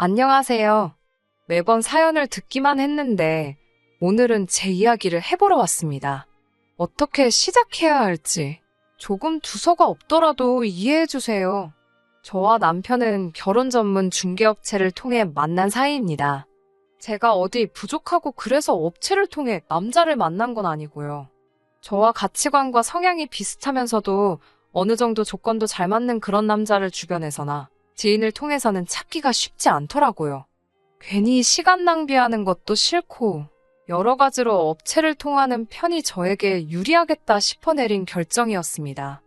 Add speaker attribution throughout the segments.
Speaker 1: 안녕하세요. 매번 사연을 듣기만 했는데 오늘은 제 이야기를 해보러 왔습니다. 어떻게 시작해야 할지 조금 두서가 없더라도 이해해주세요. 저와 남편은 결혼 전문 중개업체를 통해 만난 사이입니다. 제가 어디 부족하고 그래서 업체를 통해 남자를 만난 건 아니고요. 저와 가치관과 성향이 비슷하면서도 어느 정도 조건도 잘 맞는 그런 남자를 주변에서나 지인을 통해서는 찾기가 쉽지 않더라고요. 괜히 시간 낭비하는 것도 싫고 여러 가지로 업체를 통하는 편이 저에게 유리하겠다 싶어 내린 결정이었습니다.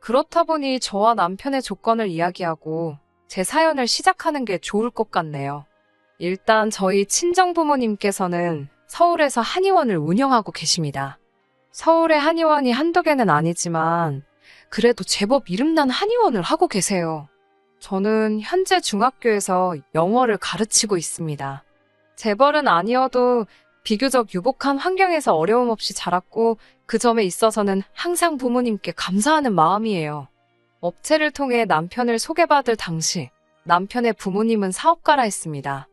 Speaker 1: 그렇다 보니 저와 남편의 조건을 이야기하고 제 사연을 시작하는 게 좋을 것 같네요. 일단 저희 친정 부모님께서는 서울에서 한의원을 운영하고 계십니다. 서울의 한의원이 한두 개는 아니지만 그래도 제법 이름난 한의원을 하고 계세요. 저는 현재 중학교에서 영어를 가르치고 있습니다. 재벌은 아니어도 비교적 유복한 환경에서 어려움 없이 자랐고 그 점에 있어서는 항상 부모님께 감사하는 마음이에요. 업체를 통해 남편을 소개받을 당시 남편의 부모님은 사업가라 했습니다.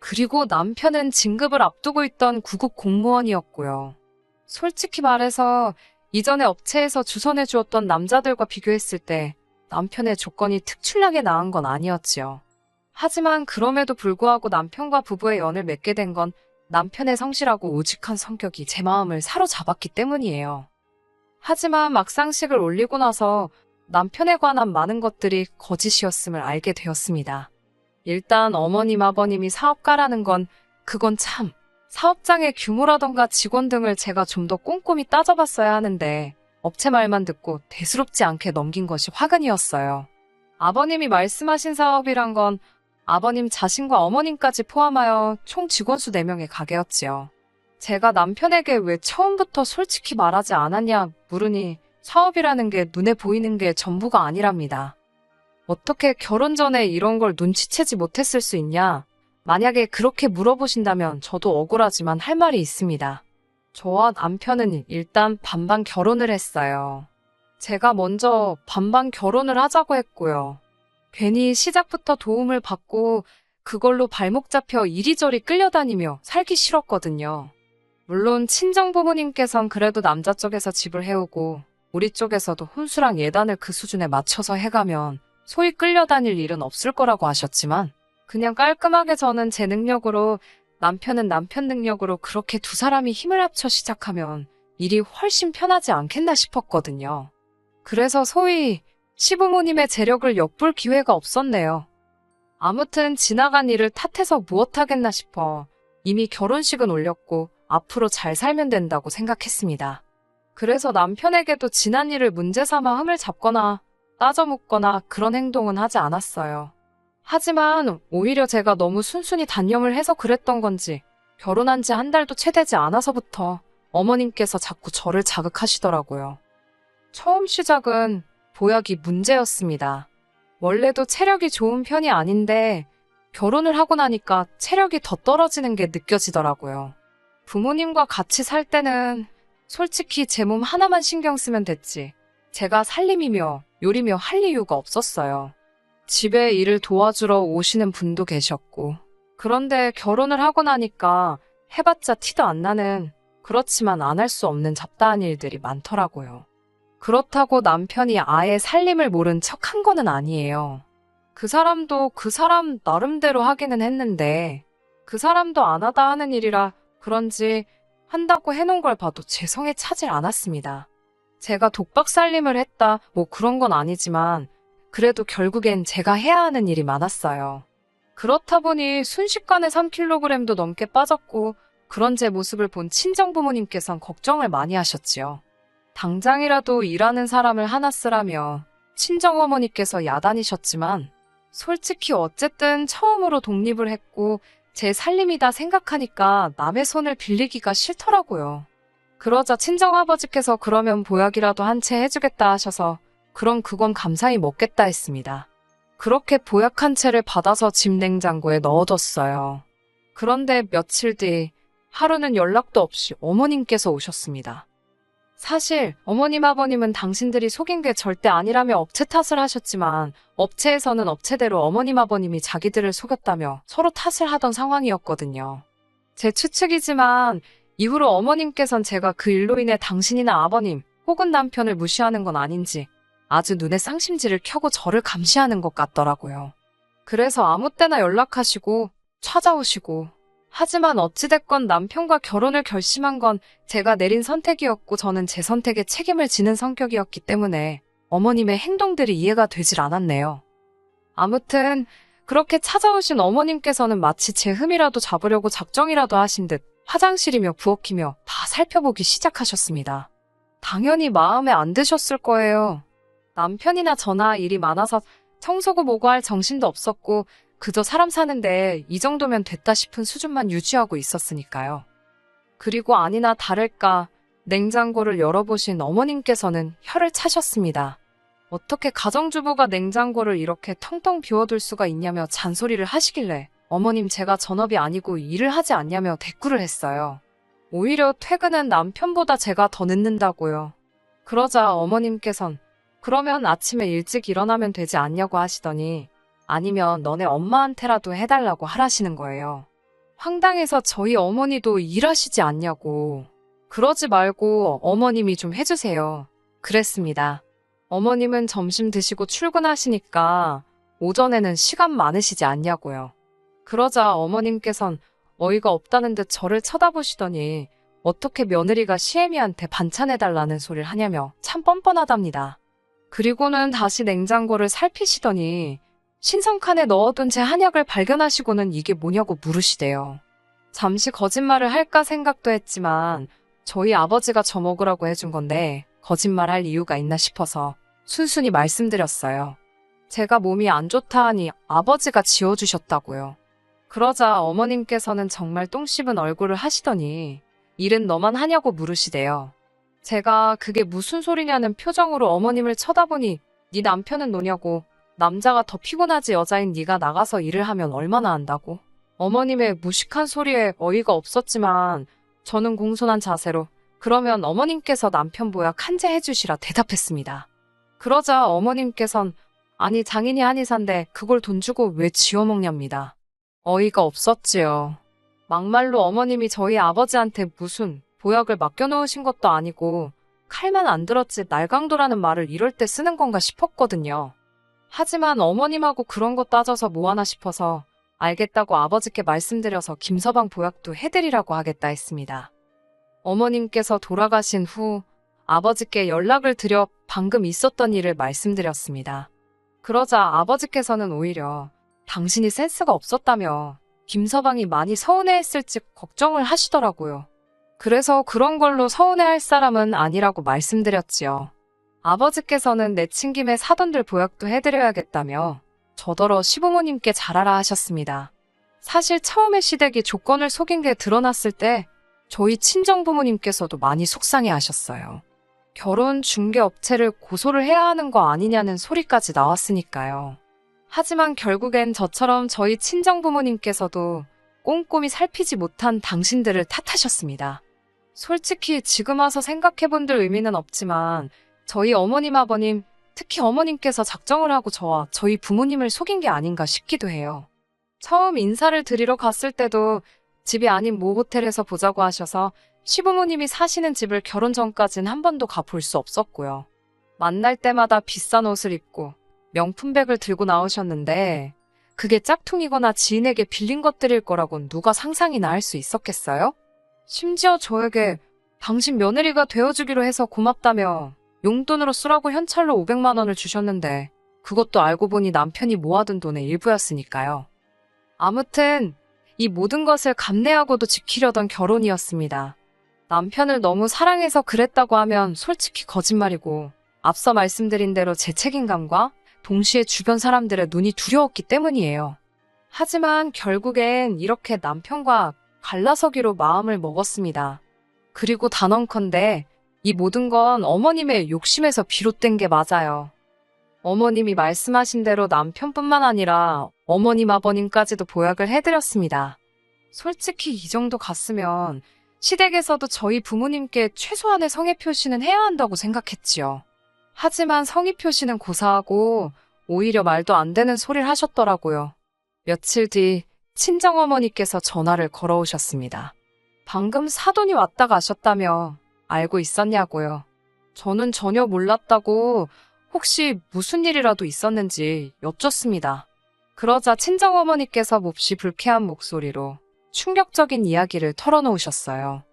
Speaker 1: 그리고 남편은 진급을 앞두고 있던 구급 공무원이었고요. 솔직히 말해서 이전에 업체에서 주선해 주었던 남자들과 비교했을 때 남편의 조건이 특출나게 나은 건 아니었지요. 하지만 그럼에도 불구하고 남편과 부부의 연을 맺게 된 건 남편의 성실하고 우직한 성격이 제 마음을 사로잡았기 때문이에요. 하지만 막상식을 올리고 나서 남편에 관한 많은 것들이 거짓이었음을 알게 되었습니다. 일단 어머님 아버님이 사업가라는 건 그건 참 사업장의 규모라던가 직원 등을 제가 좀 더 꼼꼼히 따져봤어야 하는데 업체 말만 듣고 대수롭지 않게 넘긴 것이 화근이었어요. 아버님이 말씀하신 사업이란 건 아버님 자신과 어머님까지 포함하여 총 직원 수 4명의 가게였지요. 제가 남편에게 왜 처음부터 솔직히 말하지 않았냐 물으니 사업이라는 게 눈에 보이는 게 전부가 아니랍니다. 어떻게 결혼 전에 이런 걸 눈치채지 못했을 수 있냐? 만약에 그렇게 물어보신다면 저도 억울하지만 할 말이 있습니다. 저와 남편은 일단 반반 결혼을 했어요. 제가 먼저 반반 결혼을 하자고 했고요. 괜히 시작부터 도움을 받고 그걸로 발목 잡혀 이리저리 끌려다니며 살기 싫었거든요. 물론 친정 부모님께선 그래도 남자 쪽에서 집을 해오고 우리 쪽에서도 혼수랑 예단을 그 수준에 맞춰서 해가면 소위 끌려다닐 일은 없을 거라고 하셨지만 그냥 깔끔하게 저는 제 능력으로 남편은 남편 능력으로 그렇게 두 사람이 힘을 합쳐 시작하면 일이 훨씬 편하지 않겠나 싶었거든요. 그래서 소위 시부모님의 재력을 엿볼 기회가 없었네요. 아무튼 지나간 일을 탓해서 무엇하겠나 싶어 이미 결혼식은 올렸고 앞으로 잘 살면 된다고 생각했습니다. 그래서 남편에게도 지난 일을 문제 삼아 흠을 잡거나 따져 묻거나 그런 행동은 하지 않았어요. 하지만 오히려 제가 너무 순순히 단념을 해서 그랬던 건지 결혼한 지 한 달도 채 되지 않아서부터 어머님께서 자꾸 저를 자극하시더라고요. 처음 시작은 보약이 문제였습니다. 원래도 체력이 좋은 편이 아닌데 결혼을 하고 나니까 체력이 더 떨어지는 게 느껴지더라고요. 부모님과 같이 살 때는 솔직히 제 몸 하나만 신경 쓰면 됐지. 제가 살림이며 요리며 할 이유가 없었어요. 집에 일을 도와주러 오시는 분도 계셨고. 그런데 결혼을 하고 나니까 해봤자 티도 안 나는 그렇지만 안 할 수 없는 잡다한 일들이 많더라고요. 그렇다고 남편이 아예 살림을 모른 척 한 거는 아니에요. 그 사람도 그 사람 나름대로 하기는 했는데 그 사람도 안 하다 하는 일이라 그런지 한다고 해놓은 걸 봐도 제 성에 차질 않았습니다. 제가 독박 살림을 했다 뭐 그런 건 아니지만 그래도 결국엔 제가 해야 하는 일이 많았어요. 그렇다 보니 순식간에 3kg도 넘게 빠졌고 그런 제 모습을 본 친정 부모님께선 걱정을 많이 하셨지요. 당장이라도 일하는 사람을 하나 쓰라며 친정 어머니께서 야단이셨지만 솔직히 어쨌든 처음으로 독립을 했고 제 살림이다 생각하니까 남의 손을 빌리기가 싫더라고요. 그러자 친정 아버지께서 그러면 보약이라도 한 채 해주겠다 하셔서 그럼 그건 감사히 먹겠다 했습니다. 그렇게 보약 한 채를 받아서 집 냉장고에 넣어뒀어요. 그런데 며칠 뒤 하루는 연락도 없이 어머님께서 오셨습니다. 사실 어머님 아버님은 당신들이 속인 게 절대 아니라며 업체 탓을 하셨지만 업체에서는 업체대로 어머님 아버님이 자기들을 속였다며 서로 탓을 하던 상황이었거든요. 제 추측이지만 이후로 어머님께선 제가 그 일로 인해 당신이나 아버님 혹은 남편을 무시하는 건 아닌지 아주 눈에 쌍심지를 켜고 저를 감시하는 것 같더라고요. 그래서 아무 때나 연락하시고 찾아오시고 하지만 어찌됐건 남편과 결혼을 결심한 건 제가 내린 선택이었고 저는 제 선택에 책임을 지는 성격이었기 때문에 어머님의 행동들이 이해가 되질 않았네요. 아무튼 그렇게 찾아오신 어머님께서는 마치 제 흠이라도 잡으려고 작정이라도 하신 듯 화장실이며 부엌이며 다 살펴보기 시작하셨습니다. 당연히 마음에 안 드셨을 거예요. 남편이나 저나 일이 많아서 청소고 뭐고 할 정신도 없었고 그저 사람 사는데 이 정도면 됐다 싶은 수준만 유지하고 있었으니까요. 그리고 아니나 다를까 냉장고를 열어보신 어머님께서는 혀를 차셨습니다. 어떻게 가정주부가 냉장고를 이렇게 텅텅 비워둘 수가 있냐며 잔소리를 하시길래 어머님 제가 전업이 아니고 일을 하지 않냐며 대꾸를 했어요. 오히려 퇴근은 남편보다 제가 더 늦는다고요. 그러자 어머님께선 그러면 아침에 일찍 일어나면 되지 않냐고 하시더니 아니면 너네 엄마한테라도 해달라고 하라시는 거예요. 황당해서 저희 어머니도 일하시지 않냐고. 그러지 말고 어머님이 좀 해주세요. 그랬습니다. 어머님은 점심 드시고 출근하시니까 오전에는 시간 많으시지 않냐고요. 그러자 어머님께선 어이가 없다는 듯 저를 쳐다보시더니 어떻게 며느리가 시애미한테 반찬해달라는 소리를 하냐며 참 뻔뻔하답니다. 그리고는 다시 냉장고를 살피시더니 신성칸에 넣어둔 제 한약을 발견하시고는 이게 뭐냐고 물으시대요. 잠시 거짓말을 할까 생각도 했지만 저희 아버지가 저 먹으라고 해준 건데 거짓말할 이유가 있나 싶어서 순순히 말씀드렸어요. 제가 몸이 안 좋다 하니 아버지가 지어주셨다고요. 그러자 어머님께서는 정말 똥 씹은 얼굴을 하시더니 일은 너만 하냐고 물으시대요. 제가 그게 무슨 소리냐는 표정으로 어머님을 쳐다보니 네 남편은 노냐고 남자가 더 피곤하지 여자인 네가 나가서 일을 하면 얼마나 한다고. 어머님의 무식한 소리에 어이가 없었지만 저는 공손한 자세로 그러면 어머님께서 남편 보약 한제 해주시라 대답했습니다. 그러자 어머님께선 아니 장인이 한의사인데 그걸 돈 주고 왜 지어먹냐입니다. 어이가 없었지요. 막말로 어머님이 저희 아버지한테 무슨 보약을 맡겨놓으신 것도 아니고 칼만 안 들었지 날강도라는 말을 이럴 때 쓰는 건가 싶었거든요. 하지만 어머님하고 그런 거 따져서 뭐하나 싶어서 알겠다고 아버지께 말씀드려서 김서방 보약도 해드리라고 하겠다 했습니다. 어머님께서 돌아가신 후 아버지께 연락을 드려 방금 있었던 일을 말씀드렸습니다. 그러자 아버지께서는 오히려 당신이 센스가 없었다며 김서방이 많이 서운해했을지 걱정을 하시더라고요. 그래서 그런 걸로 서운해할 사람은 아니라고 말씀드렸지요. 아버지께서는 내친 김에 사돈들 보약도 해드려야겠다며 저더러 시부모님께 잘하라 하셨습니다. 사실 처음에 시댁이 조건을 속인 게 드러났을 때 저희 친정부모님께서도 많이 속상해 하셨어요. 결혼 중개업체를 고소를 해야 하는 거 아니냐는 소리까지 나왔으니까요. 하지만 결국엔 저처럼 저희 친정부모님께서도 꼼꼼히 살피지 못한 당신들을 탓하셨습니다. 솔직히 지금 와서 생각해본들 의미는 없지만 저희 어머님 아버님, 특히 어머님께서 작정을 하고 저와 저희 부모님을 속인 게 아닌가 싶기도 해요. 처음 인사를 드리러 갔을 때도 집이 아닌 모 호텔에서 보자고 하셔서 시부모님이 사시는 집을 결혼 전까진 한 번도 가볼 수 없었고요. 만날 때마다 비싼 옷을 입고 명품백을 들고 나오셨는데 그게 짝퉁이거나 지인에게 빌린 것들일 거라곤 누가 상상이나 할 수 있었겠어요? 심지어 저에게 당신 며느리가 되어주기로 해서 고맙다며 용돈으로 쓰라고 현찰로 500만 원을 주셨는데 그것도 알고 보니 남편이 모아둔 돈의 일부였으니까요. 아무튼 이 모든 것을 감내하고도 지키려던 결혼이었습니다. 남편을 너무 사랑해서 그랬다고 하면 솔직히 거짓말이고 앞서 말씀드린 대로 제 책임감과 동시에 주변 사람들의 눈이 두려웠기 때문이에요. 하지만 결국엔 이렇게 남편과 갈라서기로 마음을 먹었습니다. 그리고 단언컨대 이 모든 건 어머님의 욕심에서 비롯된 게 맞아요. 어머님이 말씀하신 대로 남편뿐만 아니라 어머님 아버님까지도 보약을 해드렸습니다. 솔직히 이 정도 갔으면 시댁에서도 저희 부모님께 최소한의 성의 표시는 해야 한다고 생각했지요. 하지만 성의 표시는 고사하고 오히려 말도 안 되는 소리를 하셨더라고요. 며칠 뒤 친정어머니께서 전화를 걸어오셨습니다. 방금 사돈이 왔다 가셨다며 알고 있었냐고요. 저는 전혀 몰랐다고 혹시 무슨 일이라도 있었는지 여쭙습니다. 그러자 친정어머니께서 몹시 불쾌한 목소리로 충격적인 이야기를 털어놓으셨어요.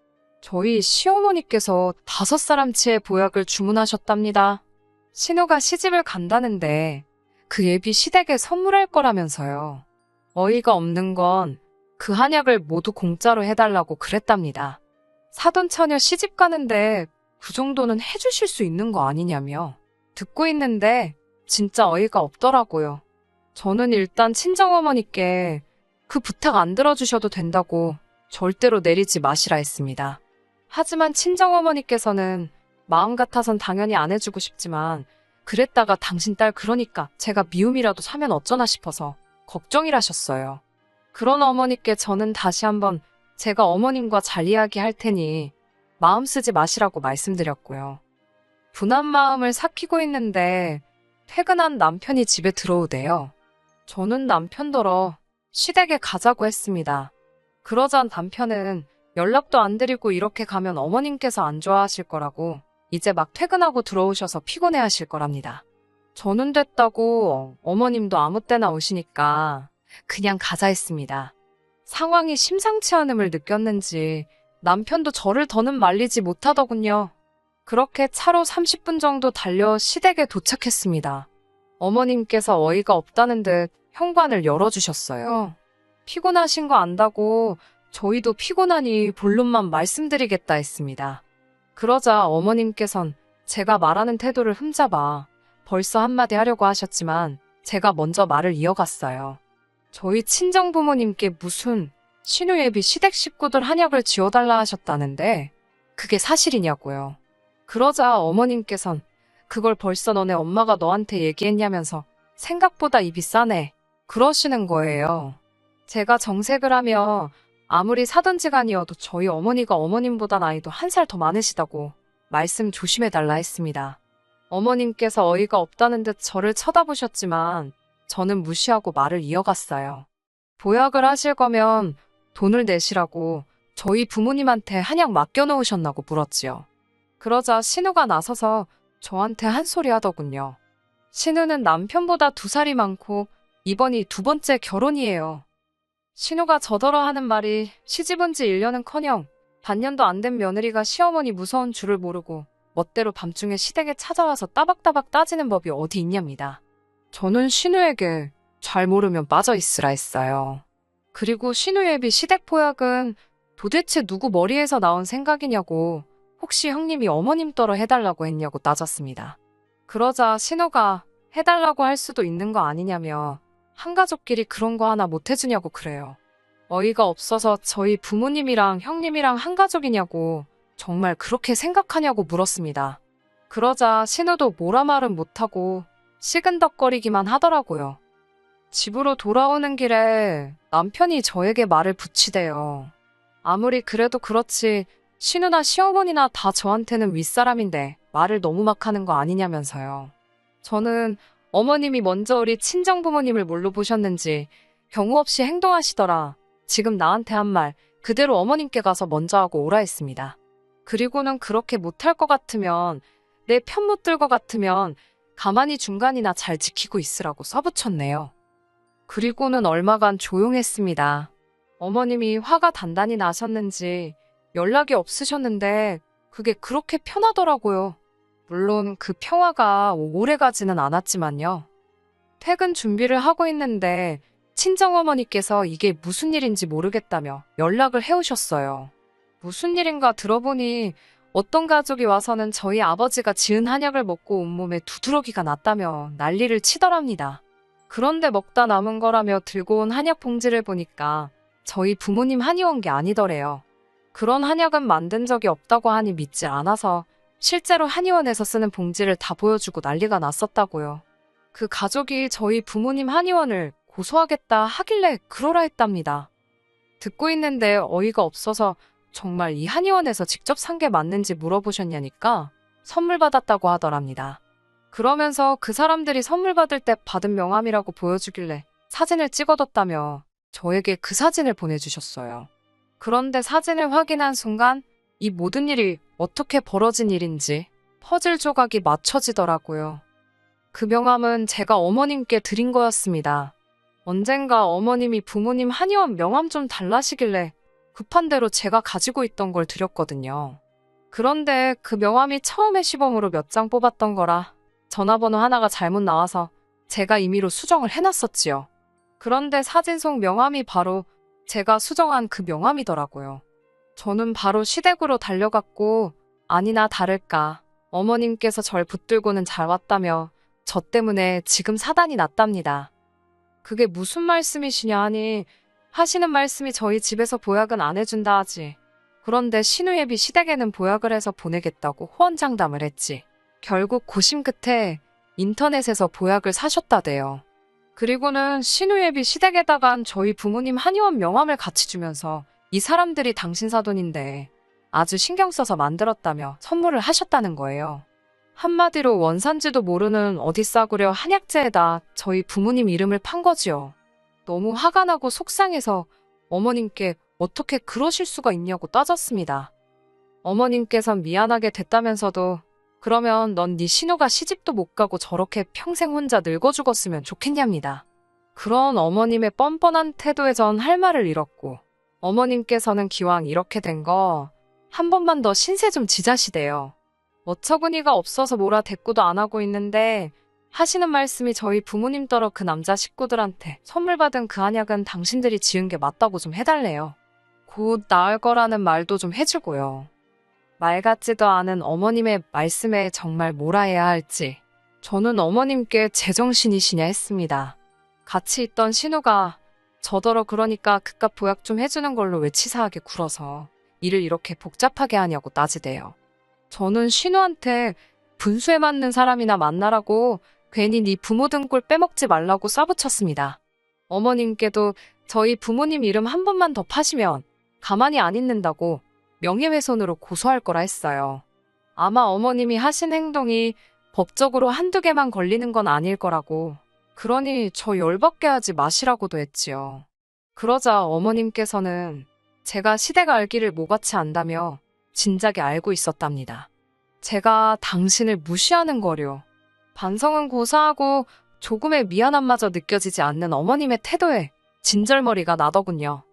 Speaker 1: 저희 시어머니께서 다섯 사람치의 보약을 주문하셨답니다. 신우가 시집을 간다는데 그 예비 시댁에 선물할 거라면서요. 어이가 없는 건 그 한약을 모두 공짜로 해달라고 그랬답니다. 사돈 처녀 시집 가는데 그 정도는 해주실 수 있는 거 아니냐며 듣고 있는데 진짜 어이가 없더라고요. 저는 일단 친정어머니께 그 부탁 안 들어주셔도 된다고 절대로 내리지 마시라 했습니다. 하지만 친정어머니께서는 마음 같아선 당연히 안 해주고 싶지만 그랬다가 당신 딸 그러니까 제가 미움이라도 사면 어쩌나 싶어서 걱정이라셨어요. 그런 어머니께 저는 다시 한번 제가 어머님과 잘 이야기할 테니 마음 쓰지 마시라고 말씀드렸고요. 분한 마음을 삭히고 있는데 퇴근한 남편이 집에 들어오대요. 저는 남편더러 시댁에 가자고 했습니다. 그러자 남편은 연락도 안 드리고 이렇게 가면 어머님께서 안 좋아하실 거라고 이제 막 퇴근하고 들어오셔서 피곤해 하실 거랍니다. 저는 됐다고 어머님도 아무 때나 오시니까 그냥 가자 했습니다. 상황이 심상치 않음을 느꼈는지 남편도 저를 더는 말리지 못하더군요. 그렇게 차로 30분 정도 달려 시댁에 도착했습니다. 어머님께서 어이가 없다는 듯 현관을 열어주셨어요. 피곤하신 거 안다고 저희도 피곤하니 본론만 말씀드리겠다 했습니다. 그러자 어머님께선 제가 말하는 태도를 흠잡아 벌써 한마디 하려고 하셨지만 제가 먼저 말을 이어갔어요. 저희 친정 부모님께 무슨 신우예비 시댁 식구들 한약을 지어달라 하셨다는데 그게 사실이냐고요. 그러자 어머님께선 그걸 벌써 너네 엄마가 너한테 얘기했냐면서 생각보다 입이 싸네. 그러시는 거예요. 제가 정색을 하며 아무리 사돈지간이어도 저희 어머니가 어머님보다 나이도 한 살 더 많으시다고 말씀 조심해달라 했습니다. 어머님께서 어이가 없다는 듯 저를 쳐다보셨지만 저는 무시하고 말을 이어갔어요. 보약을 하실 거면 돈을 내시라고 저희 부모님한테 한약 맡겨놓으셨나고 물었지요. 그러자 신우가 나서서 저한테 한 소리 하더군요. 신우는 남편보다 두 살이 많고 이번이 두 번째 결혼이에요. 신우가 저더러 하는 말이 시집은 지 1년은 커녕 반년도 안 된 며느리가 시어머니 무서운 줄을 모르고 멋대로 밤중에 시댁에 찾아와서 따박따박 따지는 법이 어디 있냐입니다. 저는 신우에게 잘 모르면 빠져 있으라 했어요. 그리고 신우예비 시댁 포약은 도대체 누구 머리에서 나온 생각이냐고 혹시 형님이 어머님 떨어 해달라고 했냐고 따졌습니다. 그러자 신우가 해달라고 할 수도 있는 거 아니냐며 한가족끼리 그런 거 하나 못 해주냐고 그래요. 어이가 없어서 저희 부모님이랑 형님이랑 한가족이냐고 정말 그렇게 생각하냐고 물었습니다. 그러자 신우도 뭐라 말은 못하고 시근덕거리기만 하더라고요. 집으로 돌아오는 길에 남편이 저에게 말을 붙이대요. 아무리 그래도 그렇지 신우나 시어머니나 다 저한테는 윗사람인데 말을 너무 막 하는 거 아니냐면서요. 저는 어머님이 먼저 우리 친정 부모님을 뭘로 보셨는지 경우 없이 행동하시더라. 지금 나한테 한 말 그대로 어머님께 가서 먼저 하고 오라 했습니다. 그리고는 그렇게 못할 것 같으면 내 편 못 들 것 같으면 가만히 중간이나 잘 지키고 있으라고 써붙였네요. 그리고는 얼마간 조용했습니다. 어머님이 화가 단단히 나셨는지 연락이 없으셨는데 그게 그렇게 편하더라고요. 물론 그 평화가 오래 가지는 않았지만요. 퇴근 준비를 하고 있는데 친정어머니께서 이게 무슨 일인지 모르겠다며 연락을 해오셨어요. 무슨 일인가 들어보니 어떤 가족이 와서는 저희 아버지가 지은 한약을 먹고 온몸에 두드러기가 났다며 난리를 치더랍니다. 그런데 먹다 남은 거라며 들고 온 한약 봉지를 보니까 저희 부모님 한의원 게 아니더래요. 그런 한약은 만든 적이 없다고 하니 믿지 않아서 실제로 한의원에서 쓰는 봉지를 다 보여주고 난리가 났었다고요. 그 가족이 저희 부모님 한의원을 고소하겠다 하길래 그러라 했답니다. 듣고 있는데 어이가 없어서 정말 이 한의원에서 직접 산 게 맞는지 물어보셨냐니까 선물 받았다고 하더랍니다. 그러면서 그 사람들이 선물 받을 때 받은 명함이라고 보여주길래 사진을 찍어뒀다며 저에게 그 사진을 보내주셨어요. 그런데 사진을 확인한 순간 이 모든 일이 어떻게 벌어진 일인지 퍼즐 조각이 맞춰지더라고요. 그 명함은 제가 어머님께 드린 거였습니다. 언젠가 어머님이 부모님 한의원 명함 좀 달라시길래 급한 대로 제가 가지고 있던 걸 드렸거든요. 그런데 그 명함이 처음에 시범으로 몇 장 뽑았던 거라 전화번호 하나가 잘못 나와서 제가 임의로 수정을 해놨었지요. 그런데 사진 속 명함이 바로 제가 수정한 그 명함이더라고요. 저는 바로 시댁으로 달려갔고 아니나 다를까 어머님께서 절 붙들고는 잘 왔다며 저 때문에 지금 사단이 났답니다. 그게 무슨 말씀이시냐 하니 하시는 말씀이 저희 집에서 보약은 안 해준다 하지. 그런데 신우예비 시댁에는 보약을 해서 보내겠다고 호언장담을 했지. 결국 고심 끝에 인터넷에서 보약을 사셨다대요. 그리고는 신우예비 시댁에다간 저희 부모님 한의원 명함을 같이 주면서 이 사람들이 당신 사돈인데 아주 신경 써서 만들었다며 선물을 하셨다는 거예요. 한마디로 원산지도 모르는 어디 싸구려 한약재에다 저희 부모님 이름을 판 거지요. 너무 화가 나고 속상해서 어머님께 어떻게 그러실 수가 있냐고 따졌습니다. 어머님께선 미안하게 됐다면서도 그러면 넌 네 신우가 시집도 못 가고 저렇게 평생 혼자 늙어 죽었으면 좋겠냐입니다. 그런 어머님의 뻔뻔한 태도에 전 할 말을 잃었고 어머님께서는 기왕 이렇게 된 거 한 번만 더 신세 좀 지자시대요. 어처구니가 없어서 뭐라 대꾸도 안 하고 있는데 하시는 말씀이 저희 부모님 따라 그 남자 식구들한테 선물 받은 그 한약은 당신들이 지은 게 맞다고 좀 해달래요. 곧 나을 거라는 말도 좀 해주고요. 말 같지도 않은 어머님의 말씀에 정말 뭐라 해야 할지 저는 어머님께 제정신이시냐 했습니다. 같이 있던 신우가 저더러 그러니까 그깟 보약 좀 해주는 걸로 왜 치사하게 굴어서 일을 이렇게 복잡하게 하냐고 따지대요. 저는 신우한테 분수에 맞는 사람이나 만나라고 괜히 네 부모 등골 빼먹지 말라고 싸붙였습니다. 어머님께도 저희 부모님 이름 한 번만 더 파시면 가만히 안 있는다고 명예훼손으로 고소할 거라 했어요. 아마 어머님이 하신 행동이 법적으로 한두 개만 걸리는 건 아닐 거라고. 그러니 저 열받게 하지 마시라고도 했지요. 그러자 어머님께서는 제가 시대가 알기를 모같이 안다며 진작에 알고 있었답니다. 제가 당신을 무시하는 거려. 반성은 고사하고 조금의 미안함마저 느껴지지 않는 어머님의 태도에 진절머리가 나더군요.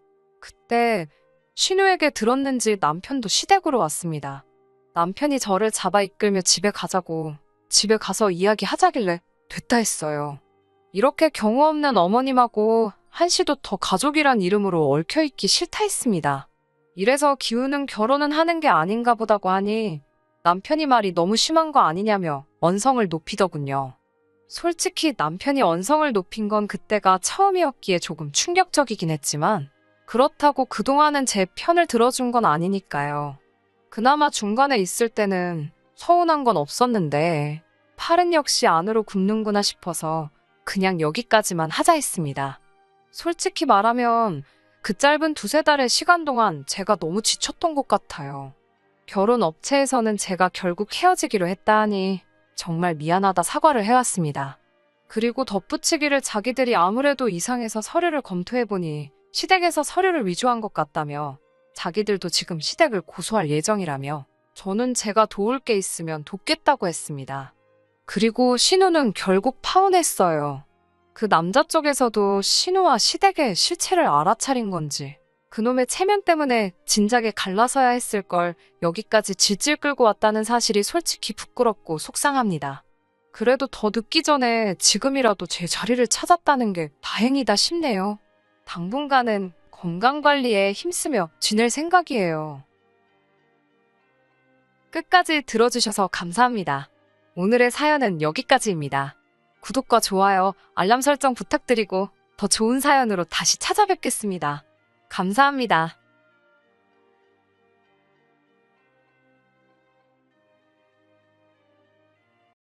Speaker 1: 그때 신우에게 들었는지 남편도 시댁으로 왔습니다. 남편이 저를 잡아 이끌며 집에 가자고 집에 가서 이야기하자길래 됐다 했어요. 이렇게 경우 없는 어머님하고 한시도 더 가족이란 이름으로 얽혀있기 싫다 했습니다. 이래서 기우는 결혼은 하는 게 아닌가 보다고 하니 남편이 말이 너무 심한 거 아니냐며 언성을 높이더군요. 솔직히 남편이 언성을 높인 건 그때가 처음이었기에 조금 충격적이긴 했지만 그렇다고 그동안은 제 편을 들어준 건 아니니까요. 그나마 중간에 있을 때는 서운한 건 없었는데 팔은 역시 안으로 굽는구나 싶어서 그냥 여기까지만 하자 했습니다. 솔직히 말하면 그 짧은 두세 달의 시간 동안 제가 너무 지쳤던 것 같아요. 결혼 업체에서는 제가 결국 헤어지기로 했다 하니 정말 미안하다 사과를 해왔습니다. 그리고 덧붙이기를 자기들이 아무래도 이상해서 서류를 검토해보니 시댁에서 서류를 위조한 것 같다며 자기들도 지금 시댁을 고소할 예정이라며 저는 제가 도울 게 있으면 돕겠다고 했습니다. 그리고 신우는 결국 파혼했어요. 그 남자 쪽에서도 신우와 시댁의 실체를 알아차린 건지 그놈의 체면 때문에 진작에 갈라서야 했을 걸 여기까지 질질 끌고 왔다는 사실이 솔직히 부끄럽고 속상합니다. 그래도 더 늦기 전에 지금이라도 제 자리를 찾았다는 게 다행이다 싶네요. 당분간은 건강관리에 힘쓰며 지낼 생각이에요. 끝까지 들어주셔서 감사합니다. 오늘의 사연은 여기까지입니다. 구독과 좋아요, 알람 설정 부탁드리고 더 좋은 사연으로 다시 찾아뵙겠습니다. 감사합니다.